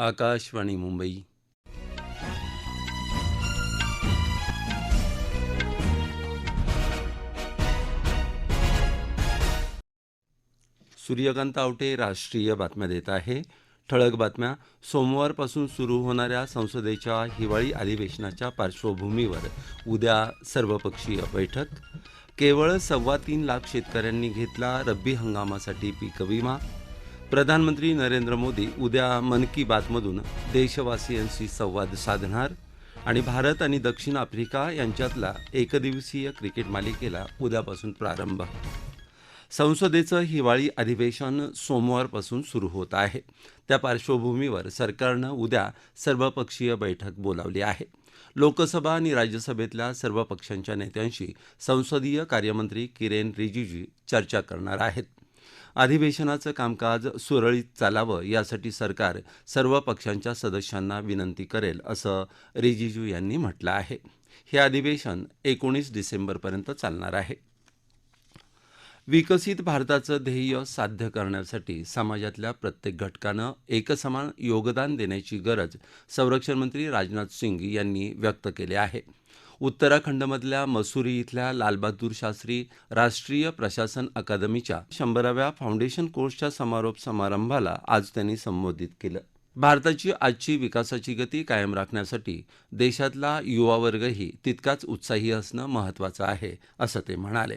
आकाशवाणी मुंबई. सूर्यकांत आवटे राष्ट्रीय बातम्या देत आहे. ठळक बातम्या. सोमवारपासून सुरू होणाऱ्या संसदेच्या हिवाळी अधिवेशनाच्या पार्श्वभूमीवर उद्या सर्वपक्षीय बैठक. केवळ सव्वा तीन लाख शेतकऱ्यांनी घेतला रब्बी हंगामासाठी पीक विमा. प्रधानमंत्री नरेंद्र मोदी उद्या मन की बातमधून देशवासियांशी संवाद साधणार आणि भारत आणि दक्षिण आफ्रिका यांच्यातला एकदिवसीय क्रिकेट मालिकेला उद्यापासून प्रारंभ. संसदेचं हिवाळी अधिवेशन सोमवारपासून सुरू होत आहे. त्या पार्श्वभूमीवर सरकारनं उद्या सर्वपक्षीय बैठक बोलावली आहे. लोकसभा आणि राज्यसभेतल्या सर्व पक्षांच्या नेत्यांशी संसदीय कार्यमंत्री किरेन रिजिजू चर्चा करणार आहेत. अधिवेशनाचं कामकाज सुरळीत चालावं यासाठी सरकार सर्व पक्षांच्या सदस्यांना विनंती करेल असं रिजिजू यांनी म्हटलं आहे. हे अधिवेशन एकोणीस डिसेंबरपर्यंत चालणार आहे. विकसित भारताचं ध्येय साध्य करण्यासाठी समाजातल्या प्रत्येक घटकानं एकसमान योगदान देण्याची गरज संरक्षण मंत्री राजनाथ सिंग यांनी व्यक्त केली आहे. उत्तराखंडमधल्या मसुरी इथल्या लालबहादूर शास्त्री राष्ट्रीय प्रशासन अकादमीच्या शंभराव्या फाउंडेशन कोर्सच्या समारोप समारंभाला आज त्यांनी संबोधित केलं. भारताची आजची विकासाची गती कायम राखण्यासाठी देशातला युवावर्गही तितकाच उत्साही असणं महत्त्वाचं आहे असं ते म्हणाले.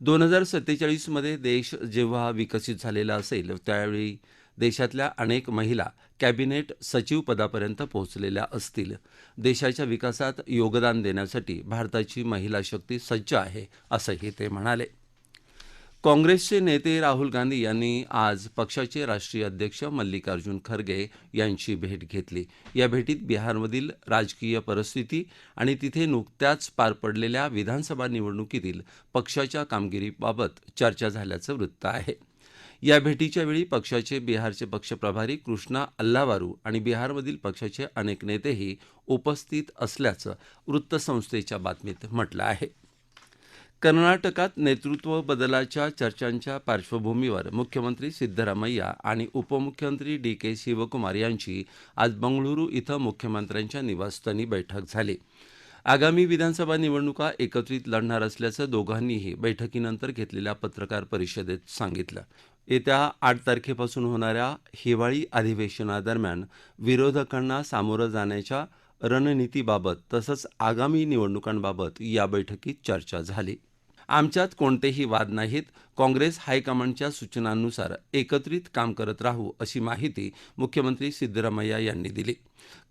दोन हजार सत्तेचाळीसमध्ये देश जेव्हा विकसित झालेला असेल त्यावेळी देशातल्या अनेक महिला कॅबिनेट सचिव पदापर्यंत पोहोचलेल्या असतील. देशाच्या विकासात योगदान देण्यासाठी भारताची महिला शक्ती सज्ज आहे असंही ते म्हणाले. काँग्रेसचे नेते राहुल गांधी यांनी आज पक्षाचे राष्ट्रीय अध्यक्ष मल्लिकार्जुन खरगे यांची भेट घेतली. या भेटीत बिहारमधील राजकीय परिस्थिती आणि तिथे नुकत्याच पार पडलेल्या विधानसभा निवडणुकीतील पक्षाच्या कामगिरीबाबत चर्चा झाल्याचं वृत्त आहे. या भेटीच्या वेळी पक्षाचे बिहारचे पक्षप्रभारी कृष्णा अल्लावारू आणि बिहारमधील पक्षाचे अनेक नेतेही उपस्थित असल्याचं वृत्तसंस्थेच्या बातमीत म्हटलं आहे. कर्नाटकात नेतृत्व बदलाच्या चर्चांच्या पार्श्वभूमीवर मुख्यमंत्री सिद्धरामय्या आणि उपमुख्यमंत्री डी के शिवकुमार यांची आज बंगळुरू इथं मुख्यमंत्र्यांच्या निवासस्थानी बैठक झाली. आगामी विधानसभा निवडणुका एकत्रित लढणार असल्याचं दोघांनीही बैठकीनंतर घेतलेल्या पत्रकार परिषदेत सांगितलं. येत्या आठ तारखेपासून होणाऱ्या हिवाळी अधिवेशनादरम्यान विरोधकांना सामोरं जाण्याच्या रणनीतीबाबत तसंच आगामी निवडणुकांबाबत या बैठकीत चर्चा झाली. आमच्यात कोणतेही वाद नाहीत. काँग्रेस हायकमांडच्या सूचनांनुसार एकत्रित काम करत राहू अशी माहिती मुख्यमंत्री सिद्धरामय्या यांनी दिली.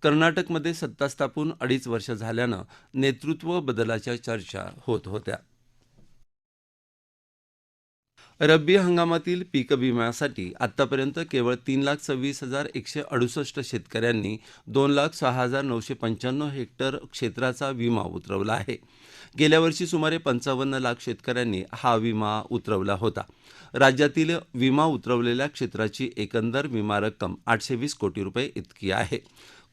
कर्नाटकमध्ये सत्ता स्थापून अडीच वर्ष झाल्यानं नेतृत्व बदलाच्या चर्चा होत होत्या. रब्बी हंगामातील पीक विम्यासाठी आतापर्यंत केवळ तीन लाख सव्वीस हजार एकशे अडुसष्ट शेतकऱ्यांनी दोन लाख सहा हजार नऊशे पंच्याण्णव हेक्टर क्षेत्राचा विमा उतरवला आहे. गेल्या वर्षी सुमारे पंचावन्न लाख शेतकऱ्यांनी हा विमा उतरवला होता. राज्यातील विमा उतरवलेल्या क्षेत्राची एकंदर विमा रक्कम आठशे वीस कोटी रुपये इतकी आहे.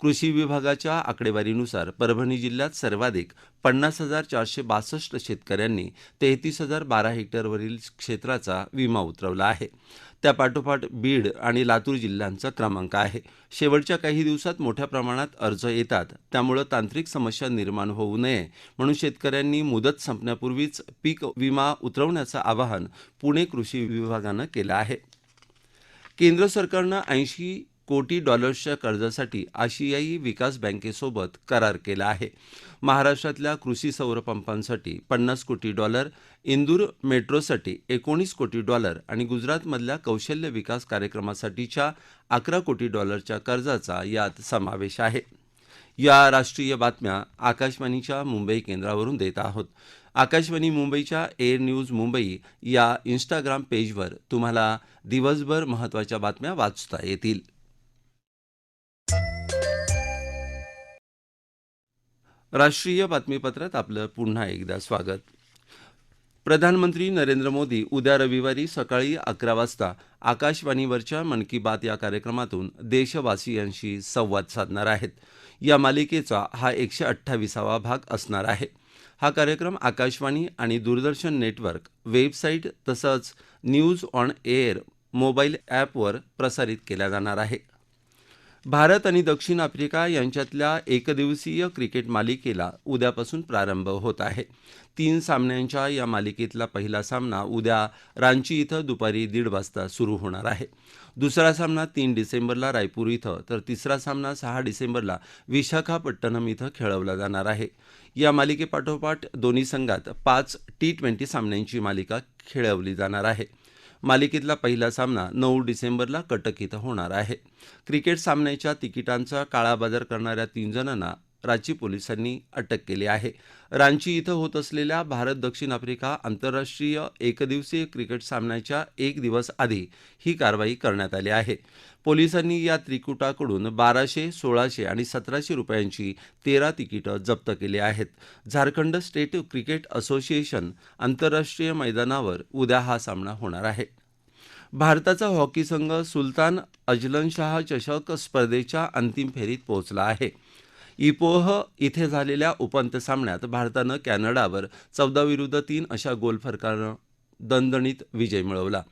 कृषी विभागाच्या आकडेवारीनुसार परभणी जिल्ह्यात सर्वाधिक पन्नास हजार चारशे बासष्ट शेतकऱ्यांनी तेहतीस हजार बारा हेक्टरवरील क्षेत्राचा विमा उतरवला आहे. त्यापाठोपाठ बीड आणि लातूर जिल्ह्यांचा क्रमांक आहे. शेवटच्या काही दिवसात मोठ्या प्रमाणात अर्ज येतात. त्यामुळं तांत्रिक समस्या निर्माण होऊ नये म्हणून शेतकऱ्यांनी मुदत संपण्यापूर्वीच पीक विमा उतरवण्याचं आवाहन पुणे कृषी विभागानं केलं आहे. केंद्र सरकारनं ऐंशी कोटी डॉलर्सच्या कर्जासाठी आशियाई विकास बँकेसोबत करार केला आहे. महाराष्ट्रातल्या कृषी सौर पंपांसाठी पन्नास कोटी डॉलर इंदूर मेट्रोसाठी एकोणीस कोटी डॉलर आणि गुजरातमधल्या कौशल्य विकास कार्यक्रमासाठीच्या अकरा कोटी डॉलरच्या कर्जाचा यात समावेश आहे. या राष्ट्रीय बातम्या आकाशवाणीच्या मुंबई केंद्रावरून देत आहोत. आकाशवाणी मुंबईच्या एअर न्यूज मुंबई या इंस्टाग्राम पेजवर तुम्हाला दिवसभर महत्त्वाच्या बातम्या वाचता येतील. राष्ट्रीय बातमीपत्रात आपलं पुन्हा एकदा स्वागत. प्रधानमंत्री नरेंद्र मोदी उद्या रविवारी सकाळी अकरा वाजता आकाशवाणीवरच्या मन की बात या कार्यक्रमातून देशवासियांशी संवाद साधणार आहेत. या मालिकेचा हा एकशे अठ्ठावीसावा भाग असणार आहे. हा कार्यक्रम आकाशवाणी आणि दूरदर्शन नेटवर्क वेबसाईट तसंच न्यूज ऑन एअर मोबाईल ॲपवर प्रसारित केला जाणार आहे. भारत आणि दक्षिण आफ्रिका यांच्यातल्या एकदिवसीय क्रिकेट मालिकेला उद्यापासून प्रारंभ होत आहे. तीन सामन्यांच्या या मालिकेतला पहिला सामना उद्या रांची इथं दुपारी दीड वाजता सुरू होणार आहे. दुसरा सामना तीन डिसेंबरला रायपूर इथं तर तिसरा सामना सहा डिसेंबरला विशाखापट्टणम इथं खेळवला जाणार आहे. या मालिकेपाठोपाठ दोन्ही संघात पाच टी ट्वेंटी सामन्यांची मालिका खेळवली जाणार आहे. मालिकेतला पहिला सामना नऊ डिसेंबरला कटक इथं होणार आहे. क्रिकेट सामन्याच्या तिकिटांचा काळाबाजार करणाऱ्या तीन जणांना रांची पोलिसांनी अटक केली आहे. रांची इथं होत असलेल्या भारत दक्षिण आफ्रिका आंतरराष्ट्रीय एकदिवसीय क्रिकेट सामन्याच्या एक दिवस आधी ही कारवाई करण्यात आली आहे. पोलिसांनी या त्रिकुटाकडून बाराशे सोळाशे आणि सतराशे रुपयांची तेरा तिकीटं जप्त केली आहेत. झारखंड स्टेट क्रिकेट असोसिएशन आंतरराष्ट्रीय मैदानावर उद्या हा सामना होणार आहे. भारताचा हॉकी संघ सुलतान अजलन शाह चषक स्पर्धेच्या अंतिम फेरीत पोहोचला आहे. इपोह इथे झालेल्या उपांत्य सामन्यात भारतानं कॅनडावर चौदा विरुद्ध तीन अशा गोलफरकानं दणदणीत विजय मिळवला.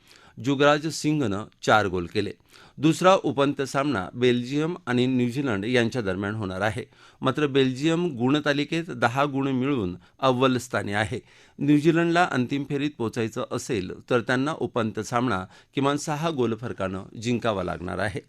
जुगराज सिंगनं चार गोल केले. दुसरा उपांत्य सामना बेल्जियम आणि न्यूझीलंड यांच्या दरम्यान होणार आहे. मात्र बेल्जियम गुणतालिकेत दहा गुण मिळवून अव्वल स्थानी आहे. न्यूझीलंडला अंतिम फेरीत पोचायचं असेल तर त्यांना उपांत्य सामना किमान सहा गोल फरकानं जिंकावा लागणार आहे.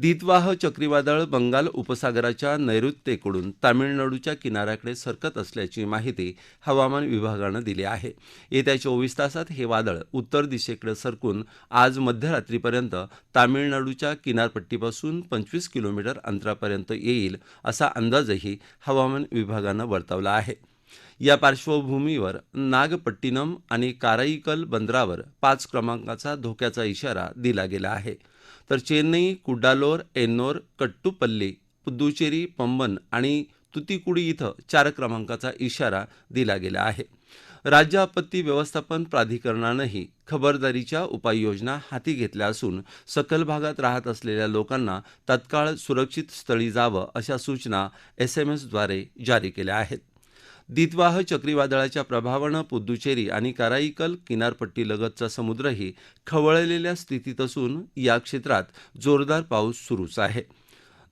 दितवाह चक्रीवादळ बंगाल उपसागराच्या नैऋत्येकडून तामिळनाडूच्या किनाऱ्याकडे सरकत असल्याची माहिती हवामान विभागानं दिली आहे. येत्या चोवीस तासात हे वादळ उत्तर दिशेकडे सरकून आज मध्यरात्रीपर्यंत तामिळनाडूच्या किनारपट्टीपासून पंचवीस किलोमीटर अंतरापर्यंत येईल असा अंदाजही हवामान विभागानं वर्तवला आहे. या पार्श्वभूमीवर नागपट्टिनम आणि काराईकल बंदरावर पाच क्रमांकाचा धोक्याचा इशारा दिला गेला आहे. तर चेन्नई कुड्डालोर एन्नोर कट्टुपल्ली पुद्दुचेरी पंबन आणि तुतीकुडी इथं चार क्रमांकाचा इशारा दिला गेला आहे. राज्य आपत्ती व्यवस्थापन प्राधिकरणानंही खबरदारीच्या उपाययोजना हाती घेतल्या असून सखल भागात राहत असलेल्या लोकांना तत्काळ सुरक्षित स्थळी जावं अशा सूचना एस एम एसद्वारे जारी केल्या आहेत. दितवाह चक्रीवादळाच्या प्रभावानं पुद्दुचेरी आणि कराईकल किनारपट्टीलगतचा समुद्रही खवळलेल्या स्थितीत असून या क्षेत्रात जोरदार पाऊस सुरूच आहे.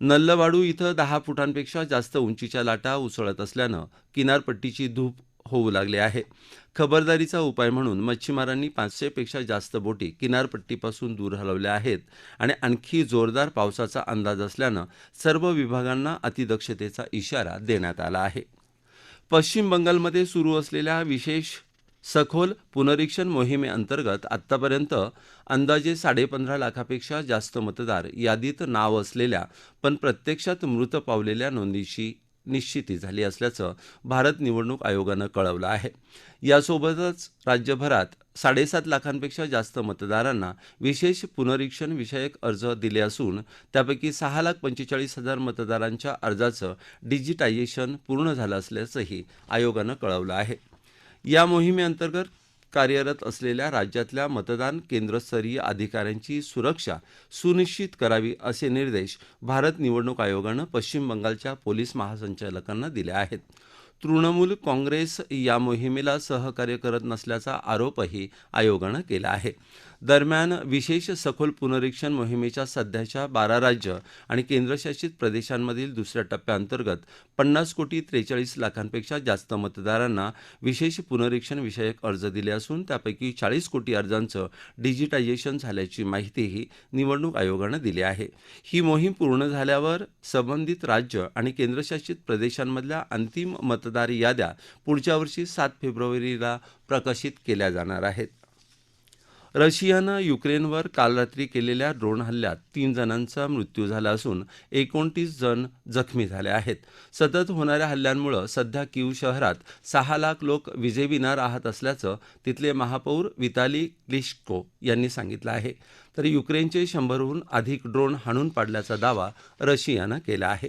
नल्लवाडू इथं दहा फुटांपेक्षा जास्त उंचीच्या लाटा उसळत असल्यानं किनारपट्टीची धूप होऊ लागली आहे. खबरदारीचा उपाय म्हणून मच्छीमारांनी पाचशेपेक्षा जास्त बोटी किनारपट्टीपासून दूर हलवल्या आहेत आणि आणखी जोरदार पावसाचा अंदाज असल्यानं सर्व विभागांना अतिदक्षतेचा इशारा देण्यात आला आहे. पश्चिम बंगालमध्ये सुरू असलेल्या विशेष सखोल पुनरीक्षण मोहिमेअंतर्गत आत्तापर्यंत अंदाजे साडेपंधरा लाखापेक्षा जास्त मतदार यादीत नाव असलेल्या पण प्रत्यक्षात मृत पावलेल्या नोंदीची निश्चिती झाली असल्याचं भारत निवडणूक आयोगानं कळवलं आहे. यासोबतच राज्यभरात साडेसात लाखांपेक्षा जास्त मतदारांना विशेष पुनरीक्षण विषयक अर्ज दिले असून त्यापैकी सहा लाख पंचेचाळीस हजार मतदारांच्या अर्जाचं डिजिटायझेशन पूर्ण झालं असल्याचंही आयोगानं कळवलं आहे. या मोहिमेअंतर्गत कार्यरत असलेल्या राज्यातल्या मतदान केंद्रस्तरीय अधिकाऱ्यांची सुरक्षा सुनिश्चित करावी असे निर्देश भारत निवडणूक आयोगानं पश्चिम बंगालच्या पोलीस महासंचालकांना दिले आहेत. तृणमूल काँग्रेस या मोहिमेला सहकार्य करत नसल्याचा आरोपही आयोगानं केला आहे. दरम्यान विशेष सखोल पुनरीक्षण मोहिमेच्या सध्याच्या बारा राज्य आणि केंद्रशासित प्रदेशांमधील दुसऱ्या टप्प्याअंतर्गत पन्नास कोटी त्रेचाळीस लाखांपेक्षा जास्त मतदारांना विशेष पुनरीक्षण विषयक अर्ज दिले असून त्यापैकी चाळीस कोटी अर्जांचं डिजिटायझेशन झाल्याची माहितीही निवडणूक आयोगानं दिली आहे. ही मोहीम पूर्ण झाल्यावर संबंधित राज्य आणि केंद्रशासित प्रदेशांमधल्या अंतिम मतदार याद्या पुढच्या वर्षी सात फेब्रुवारीला प्रकाशित केल्या जाणार आहेत. रशियानं युक्रेनवर काल रात्री केलेल्या ड्रोन हल्ल्यात तीन जणांचा मृत्यू झाला असून एकोणतीस जण जखमी झाले आहेत. सतत होणाऱ्या हल्ल्यांमुळे सध्या कीव शहरात सहा लाख लोक विजेविना राहत असल्याचं तिथले महापौर विताली क्लिश्को यांनी सांगितलं आहे. तर युक्रेनचे शंभरहून अधिक ड्रोन हाणून पाडल्याचा दावा रशियानं केला आहे.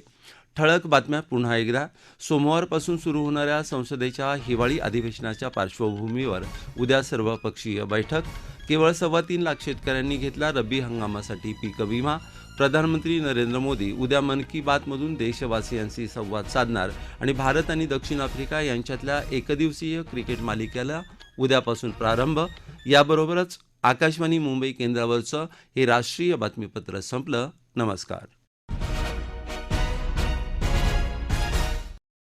ठळक बातम्या पुन्हा एकदा. सोमवारपासून सुरू होणाऱ्या संसदेच्या हिवाळी अधिवेशनाच्या पार्श्वभूमीवर उद्या सर्वपक्षीय बैठक. केवळ सव्वा तीन लाख शेतकऱ्यांनी घेतला रब्बी हंगामासाठी पीक विमा. प्रधानमंत्री नरेंद्र मोदी उद्या मन की बातमधून देशवासियांशी संवाद साधणार आणि भारत आणि दक्षिण आफ्रिका यांच्यातल्या एकदिवसीय क्रिकेट मालिकेला उद्यापासून प्रारंभ. याबरोबरच आकाशवाणी मुंबई केंद्रावरचं हे राष्ट्रीय बातमीपत्र संपलं. नमस्कार.